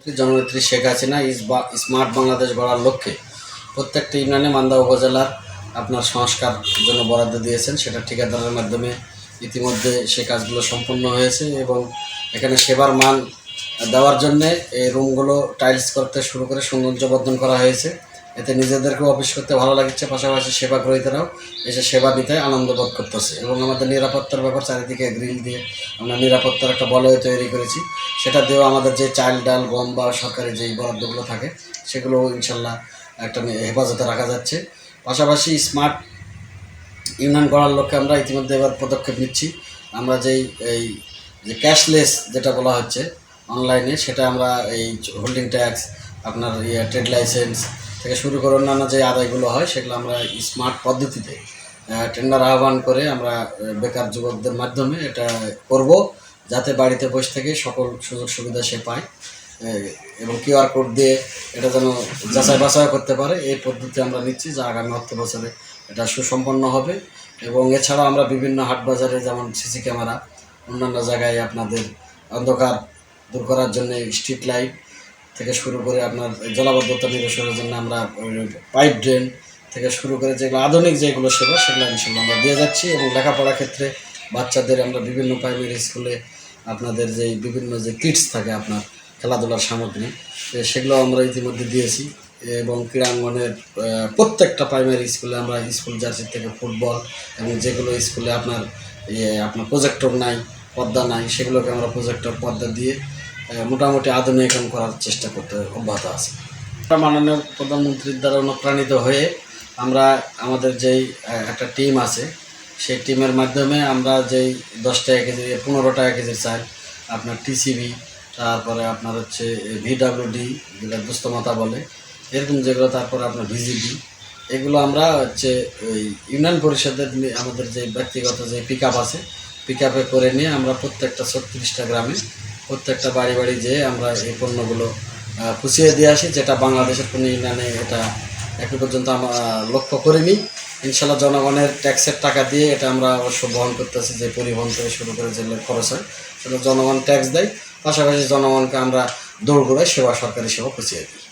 জননেত্রী শেখ হাসিনা স্মার্ট বাংলাদেশ গড়ার লক্ষ্যে প্রত্যেকটি ইউনিয়নে মান্দা উপজেলার আপনার সংস্কার জন্য বরাদ্দ দিয়েছেন। সেটা ঠিকাদারের মাধ্যমে ইতিমধ্যে সে কাজগুলো সম্পন্ন হয়েছে এবং এখানে সেবার মান দেওয়ার জন্যে এই রুমগুলো টাইলস করতে শুরু করে সৌন্দর্য বর্ধন করা হয়েছে। এতে নিজেদেরকেও অফিস করতে ভালো লাগছে, পাশাপাশি সেবা গ্রহীতারাও এসে সেবা নিতে আনন্দ বোধ করতেছে। এবং আমাদের নিরাপত্তার ব্যাপার চারিদিকে গ্রিল দিয়ে আমরা নিরাপত্তার একটা বলয় তৈরি করেছি। সেটা দিয়েও আমাদের যে চাল ডাল, গম বা সরকারি যেই বরাদ্দগুলো থাকে, সেগুলো ইনশাল্লাহ একটা হেফাজতে রাখা যাচ্ছে। পাশাপাশি স্মার্ট ইউনিয়ন গড়ার লক্ষ্যে আমরা ইতিমধ্যে এবার পদক্ষেপ নিচ্ছি। আমরা যেই, এই যে ক্যাশলেস যেটা বলা হচ্ছে, অনলাইনে সেটা আমরা এই হোল্ডিং ট্যাক্স আপনার ইয়ে ট্রেড লাইসেন্স থেকে শুরু করে অন্যান্য যে আদায়গুলো হয়, সেগুলো আমরা স্মার্ট পদ্ধতিতে টেন্ডার আহ্বান করে আমরা বেকার যুবকদের মাধ্যমে এটা করব, যাতে বাড়িতে বসে থেকে সকল সুযোগ সুবিধা সে পায় এবং কিউআর কোড দিয়ে এটা যেন যাচাই বাছাই করতে পারে। এই পদ্ধতি আমরা নিচ্ছি যা আগামী অর্থ বছরে এটা সুসম্পন্ন হবে। এবং এছাড়া আমরা বিভিন্ন হাট বাজারে যেমন সিসি ক্যামেরা, অন্যান্য জায়গায় আপনাদের অন্ধকার দূর করার জন্য স্ট্রিট লাইট থেকে শুরু করে আপনার জলাবদ্ধতা নিরসনের জন্য আমরা পাইপ ড্রেন থেকে শুরু করে যেগুলো আধুনিক যেগুলো সেবা সেগুলো ইনশাল্লাহ আমরা দিয়ে যাচ্ছি এবং লেখাপড়ার ক্ষেত্রে বাচ্চাদের আমরা বিভিন্ন প্রাইমারি স্কুলে আপনাদের যে বিভিন্ন যে কিটস থাকে আপনার খেলাধুলার সামগ্রী সেগুলো আমরা ইতিমধ্যে দিয়েছি এবং ক্রীড়াঙ্গনের প্রত্যেকটা প্রাইমারি স্কুলে আমরা স্কুল জার্সি থেকে ফুটবল এবং যেগুলো স্কুলে আপনার ইয়ে আপনার প্রজেক্টর নাই, পর্দা নাই, সেগুলোকে আমরা প্রজেক্টর পর্দা দিয়ে মোটামুটি আধুনিকরণ করার চেষ্টা করতে অব্যাহত আছে। মাননীয় প্রধানমন্ত্রীর দ্বারা অনুপ্রাণিত হয়ে আমরা আমাদের যেই একটা টিম আছে, সেই টিমের মাধ্যমে আমরা যেই দশ টাকা কেজি, পনেরো টাকা চাল, আপনার টিসিবি তারপরে আপনার হচ্ছে ভিডাব্লিউডি যেটা দুস্তমাতা বলে, এরকম যেগুলো, তারপরে আপনার ভিজিবি এগুলো আমরা হচ্ছে ওই ইউনিয়ন পরিষদের আমাদের যে ব্যক্তিগত যে পিক আছে পিক করে নিয়ে আমরা প্রত্যেকটা ছত্রিশটা গ্রামে প্রত্যেকটা বাড়ি বাড়ি যেয়ে আমরা এই পণ্যগুলো পুষিয়ে দিয়ে আসি, যেটা বাংলাদেশের কোনো ইউনিয়নে এটা এখন পর্যন্ত আমরা লক্ষ্য করিনি। ইনশাল্লাহ জনগণের ট্যাক্সের টাকা দিয়ে এটা আমরা অবশ্য বহন করতেছি, যে পরিবহন থেকে শুরু করে যে খরচ হয়, সেটা জনগণ ট্যাক্স দেয়। পাশাপাশি জনগণকে আমরা দৌড় সেবা সরকারি সেবা পুষিয়ে দিই।